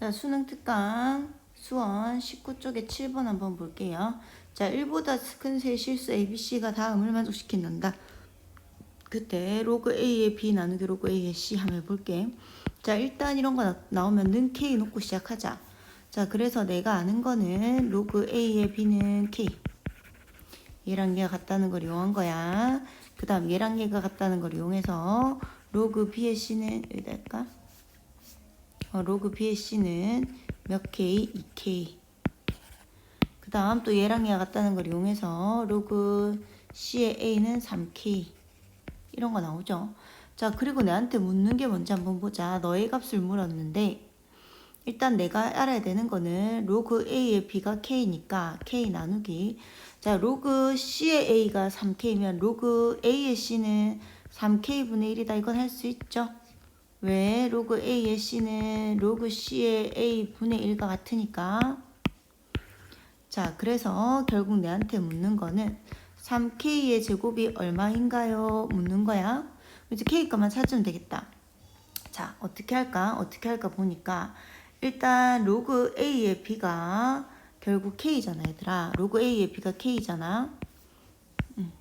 자, 수능 특강 수원 19쪽에 7번 한번 볼게요. 자, 1보다 큰 세 실수 ABC가 다음을 만족시킨단다. 그때 로그 A에 B 나누기 로그 A에 C 한번 해볼게. 자, 일단 이런 거 나- 나오면 는 K 놓고 시작하자. 자, 그래서 내가 아는 거는 로그 A에 B는 K. 얘랑 얘가 같다는 걸 이용한 거야. 그 다음 얘랑 얘가 같다는 걸 이용해서 로그 B의 C는 여기다 할까? 어, 로그 B의 C는 몇 K? 2K. 그 다음 또 얘랑 얘가 같다는 걸 이용해서 로그 C의 A는 3K. 이런 거 나오죠. 자, 그리고 내한테 묻는 게 뭔지 한번 보자. 너의 값을 물었는데, 일단 내가 알아야 되는 거는 로그 A의 B가 K니까 K 나누기. 자, 로그 C의 A가 3K면 로그 A의 C는 3K분의 1이다. 이건 할 수 있죠. 왜? 로그 A의 C는 로그 C의 A분의 1과 같으니까. 자, 그래서 결국 내한테 묻는 거는 3K의 제곱이 얼마인가요? 묻는 거야. 이제 K 값만 찾으면 되겠다. 자, 어떻게 할까? 어떻게 할까 보니까 일단 로그 A의 B가 결국 K잖아, 얘들아. 로그 A의 B가 K잖아. 음.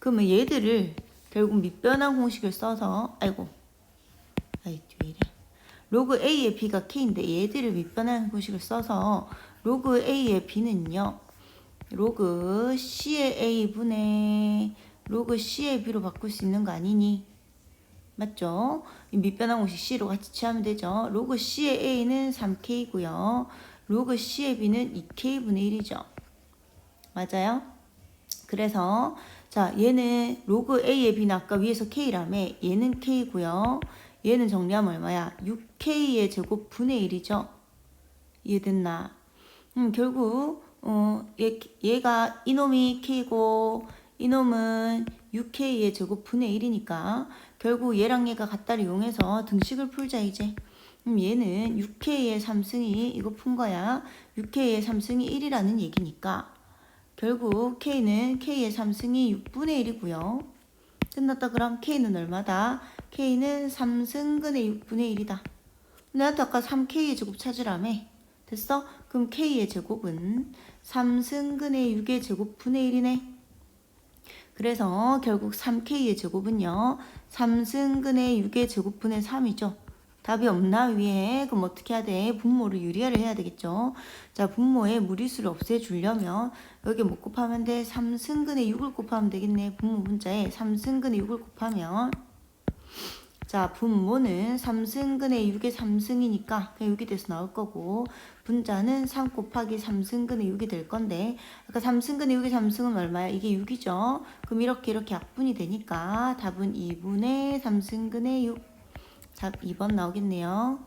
그러면 얘들을 결국 밑변환 공식을 써서 아이고. 아이, 왜 이래. 로그 A의 B가 K인데 얘들을 밑변환 공식을 써서 로그 A의 B는요. 로그 C의 A분의 로그 C의 B로 바꿀 수 있는 거 아니니? 맞죠? 이 밑변환 공식 C로 같이 취하면 되죠. 로그 C의 A는 3K고요. 로그 C의 B는 2K분의 1이죠. 맞아요? 그래서 자 얘는 로그 A의 B는 아까 위에서 K라며 얘는 K고요. 얘는 정리하면 얼마야? 6K의 제곱 분의 1이죠. 이해됐나? 음, 결국 어, 얘, 얘가 이놈이 K고 이놈은 6K의 제곱 분의 1이니까 결국 얘랑 얘가 같다를 이용해서 등식을 풀자 이제. 음, 얘는 6K의 3승이 이거 푼 거야. 6K의 3승이 1이라는 얘기니까 결국 K는 K의 3승이 6분의 1이고요. 끝났다 그럼 K는 얼마다? K는 3승근의 6분의 1이다. 내한테 아까 3K의 제곱 찾으라며. 됐어? 그럼 K의 제곱은 3승근의 6의 제곱 분의 1이네. 그래서 결국 3K의 제곱은요. 3승근의 6의 제곱 분의 3이죠. 답이 없나 위에 그럼 어떻게 해야 돼? 분모를 유리화를 해야 되겠죠. 자 분모에 무리수를 없애주려면 여기 뭐 곱하면 돼? 3승근의 6을 곱하면 되겠네. 분모 문자에 3승근의 6을 곱하면 자 분모는 3승근의 6의 3승이니까 그냥 6이 돼서 나올 거고 분자는 3 곱하기 3승근의 6이 될 건데 아까 3승근의 6의 3승은 얼마야? 이게 6이죠. 그럼 이렇게 이렇게 약분이 되니까 답은 2분의 3승근의 6 답 2번 나오겠네요.